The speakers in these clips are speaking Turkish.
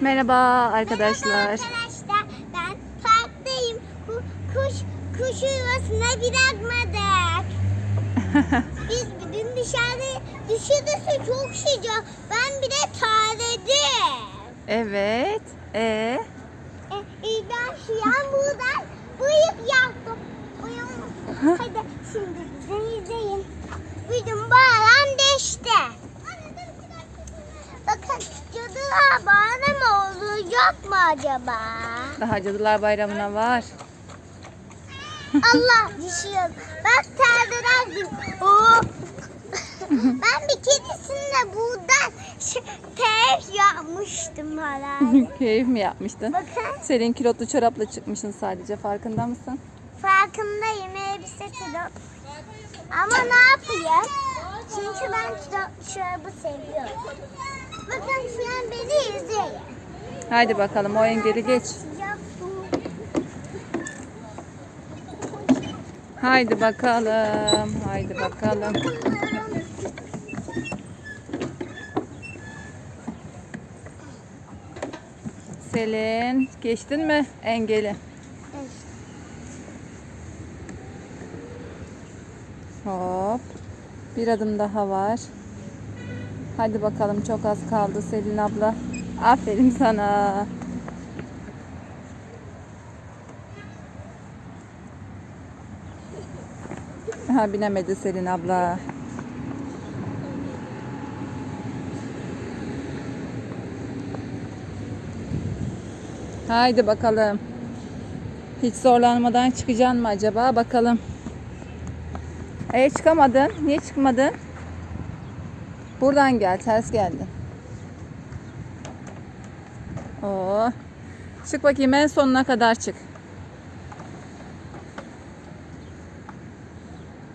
Merhaba arkadaşlar. Arkadaşlar ben parktayım. Ku- Kuş kuş yuvasına bırakmadık. Biz bugün dışarı dışarısı çok sıcak. Ben bile terledim. Evet. E E, e, ben şu an buradan bıyık yaptım. Uyan. Hadi şimdi bize izleyin. Bugün bağlam değişti. Cadılar bayramı olacak mı acaba? daha Cadılar Bayramı'na var. Allah düşüyor. Bak terledim. Oo. ben bir keresinde buradan ter yapmıştım herhalde. Keyif mi yapmıştın? Bakın Selin kilotlu çorapla çıkmışsın sadece farkında mısın? farkındayım elbise kilo. Ama ne yapayım? Çünkü ben çorabı seviyorum. Bakın şu an beni izleyin. Haydi bakalım o engeli geç. Haydi bakalım. Haydi bakalım. Selin geçtin mi engeli? Hop. Bir adım daha var. Hadi bakalım çok az kaldı Selin abla. Aferin sana. Ha binemedi Selin abla. Haydi bakalım. Hiç zorlanmadan çıkacaksın mı acaba? Bakalım. E çıkamadın. Niye çıkmadın? Buradan gel. Ters geldin. Oo. Çık bakayım en sonuna kadar çık.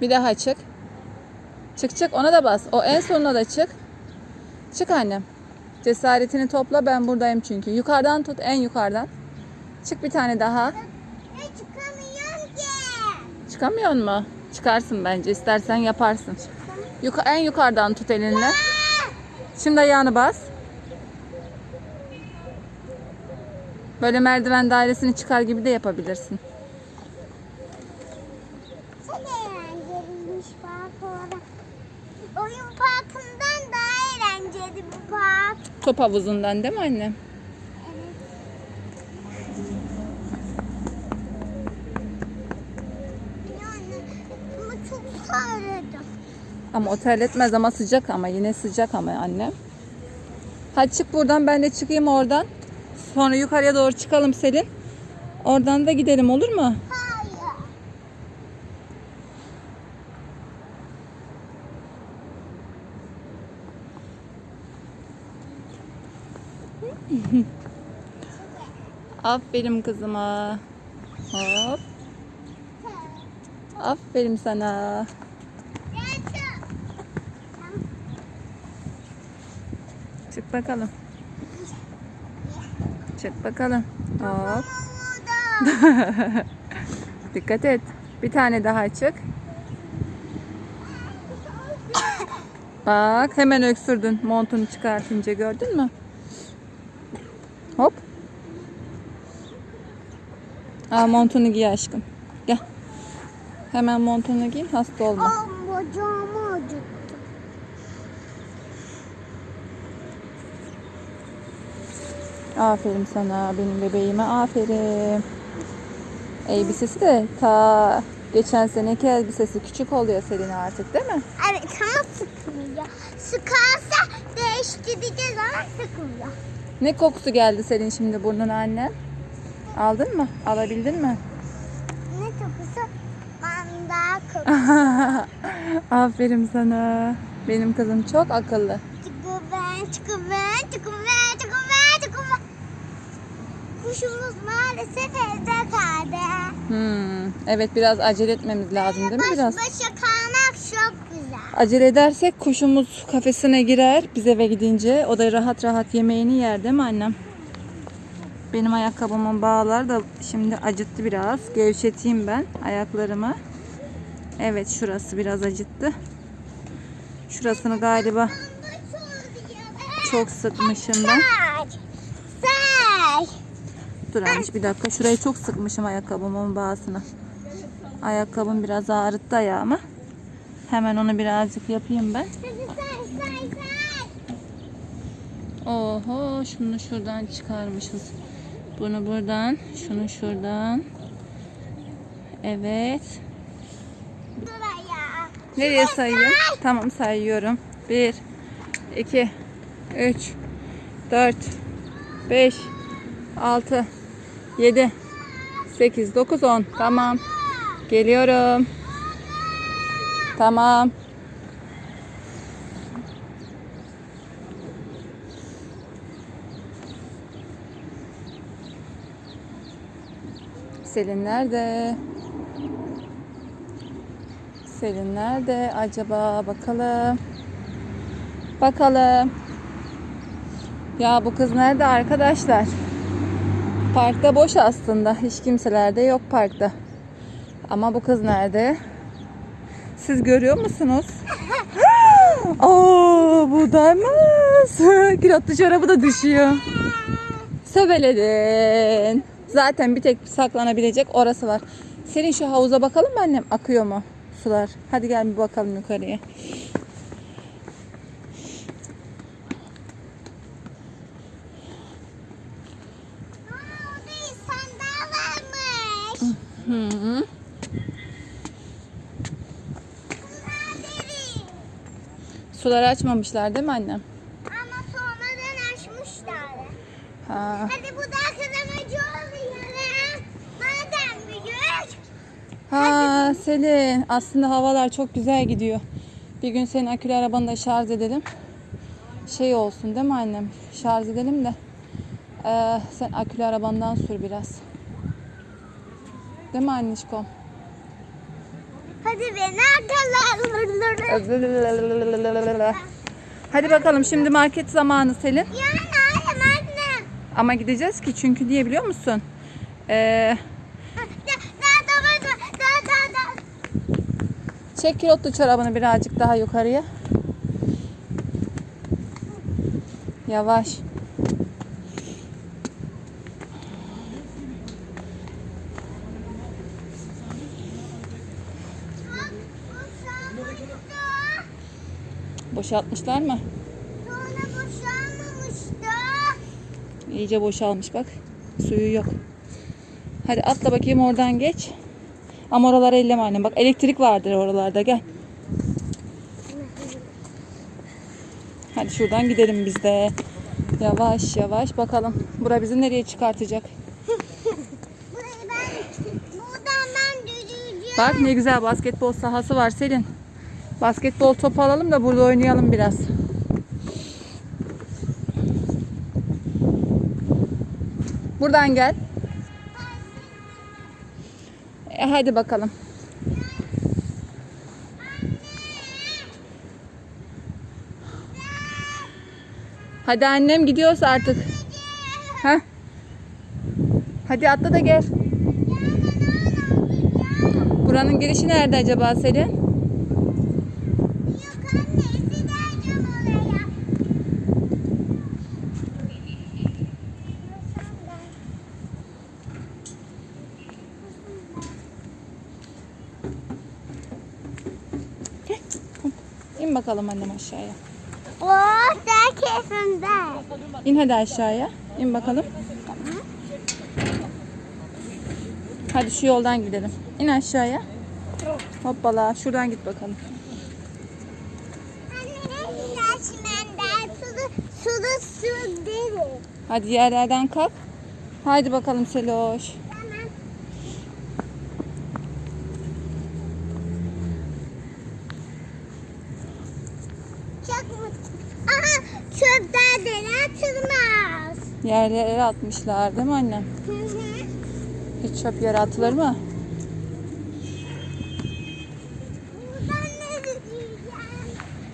Bir daha çık. Çık çık ona da bas. O en sonuna da çık. Çık annem. Cesaretini topla ben buradayım çünkü. Yukarıdan tut en yukarıdan. Çık bir tane daha. Ne çıkamıyorum ki. Çıkamıyor mu? Çıkarsın bence. İstersen yaparsın. Yuka en yukarıdan tut elinle. Şimdi ayağını bas. Böyle merdiven dairesini çıkar gibi de yapabilirsin. Oyun parkından daha eğlenceli bu park. Top havuzundan değil mi annem? Yani ama o terletmez ama sıcak ama yine sıcak ama annem. Hadi çık buradan ben de çıkayım oradan. Sonra yukarıya doğru çıkalım Selin. Oradan da gidelim olur mu? Hayır. Aferin kızıma. Hop. Aferin sana. Çık bakalım. Çık bakalım. Hop. Dikkat et. Bir tane daha çık. Bak hemen öksürdün montunu çıkartınca gördün mü? Hop. Aa montunu giy aşkım. Gel. Hemen montunu giy hasta olma. Aa, bacağımı acıttı. Aferin sana benim bebeğime aferin. Elbisesi de ta geçen seneki elbisesi küçük oluyor Selin artık değil mi? Evet ama sıkmıyor. Sıkarsa değiştireceğiz ama sıkmıyor. Ne kokusu geldi Selin şimdi burnuna anne? Aldın mı? Alabildin mi? Ne kokusu? Manda kokusu. Aferin sana. Benim kızım çok akıllı. Çıkıver, çıkıver, çıkıver, çıkıver, çıkıver. Kuşumuz maalesef evde kaldı. Hmm, evet biraz acele etmemiz lazım değil mi Baş biraz? başa kalmak çok güzel. Acele edersek kuşumuz kafesine girer biz eve gidince. O da rahat rahat yemeğini yer değil mi annem? Benim ayakkabımın bağları da şimdi acıttı biraz. Gevşeteyim ben ayaklarımı. Evet şurası biraz acıttı. Şurasını galiba çok sıkmışım ben. Saç. tutturarmış. Bir dakika şurayı çok sıkmışım ayakkabımın bağısını. Ayakkabım biraz ağrıttı ayağımı. Hemen onu birazcık yapayım ben. Oho şunu şuradan çıkarmışız. Bunu buradan, şunu şuradan. Evet. Nereye sayayım? Tamam sayıyorum. 1 2 3 4 5 6 7 8 9 10 Tamam. Geliyorum. Tamam. Selin nerede? Selin nerede acaba? Bakalım. Bakalım. Ya bu kız nerede arkadaşlar? Parkta boş aslında. Hiç kimseler de yok parkta. Ama bu kız nerede? Siz görüyor musunuz? Oo, buradaymış. Kilotlu çorabı da düşüyor. Söbeledin. Zaten bir tek saklanabilecek orası var. Senin şu havuza bakalım mı annem? Akıyor mu sular? Hadi gel bir bakalım yukarıya. Aa, orada insanlar varmış. Hı. Suları açmamışlar değil mi annem? Ama sonradan açmışlar. Ha. Hadi bu da kızamacı oluyor. ha. Madem büyük. Ha Selin aslında havalar çok güzel gidiyor. Bir gün senin akülü arabanı da şarj edelim. Şey olsun değil mi annem? Şarj edelim de. Ee, sen akülü arabandan sür biraz. Değil mi annişkom? Hadi beni arkalar. Hadi bakalım şimdi market zamanı Selin. Yani hayır anne. Ama gideceğiz ki çünkü diye biliyor musun? Ee, çek kilotlu çorabını birazcık daha yukarıya. Yavaş. Boşaltmışlar mı? Sonra boşalmamıştı. İyice boşalmış bak. Suyu yok. Hadi atla bakayım oradan geç. Ama oraları elleme annem. Bak elektrik vardır oralarda gel. Hadi şuradan gidelim biz de. Yavaş yavaş bakalım. Bura bizi nereye çıkartacak? Bak ne güzel basketbol sahası var Selin. Basketbol topu alalım da burada oynayalım biraz. Buradan gel. E, hadi bakalım. Hadi annem gidiyoruz artık. Ha? Hadi atla da gel. Buranın girişi nerede acaba Selin? Bakalım annem aşağıya. Oh da keyfimde. İn hadi aşağıya. İn bakalım. Hadi şu yoldan gidelim. İn aşağıya. Hoppala şuradan git bakalım. Hadi yerlerden kalk. Haydi bakalım Seloş. Yerlere atmışlar değil mi annem? Hı hı. Hiç çöp yere atılır mı?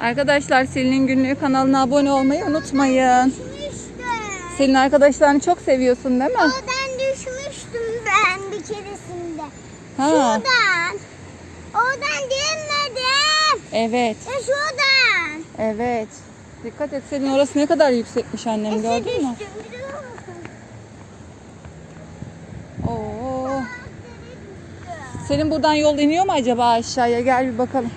Arkadaşlar Selin'in günlüğü kanalına abone olmayı unutmayın. Düşmüştüm. Selin arkadaşlarını çok seviyorsun değil mi? Oradan düşmüştüm ben bir keresinde. Ha, Şuradan. Oradan değmedim. evet. E şuradan. Evet. Dikkat et Selin orası ne kadar yüksekmiş annem Ese gördün mü? düştüm? Oo. Senin buradan yol iniyor mu acaba aşağıya? Gel bir bakalım.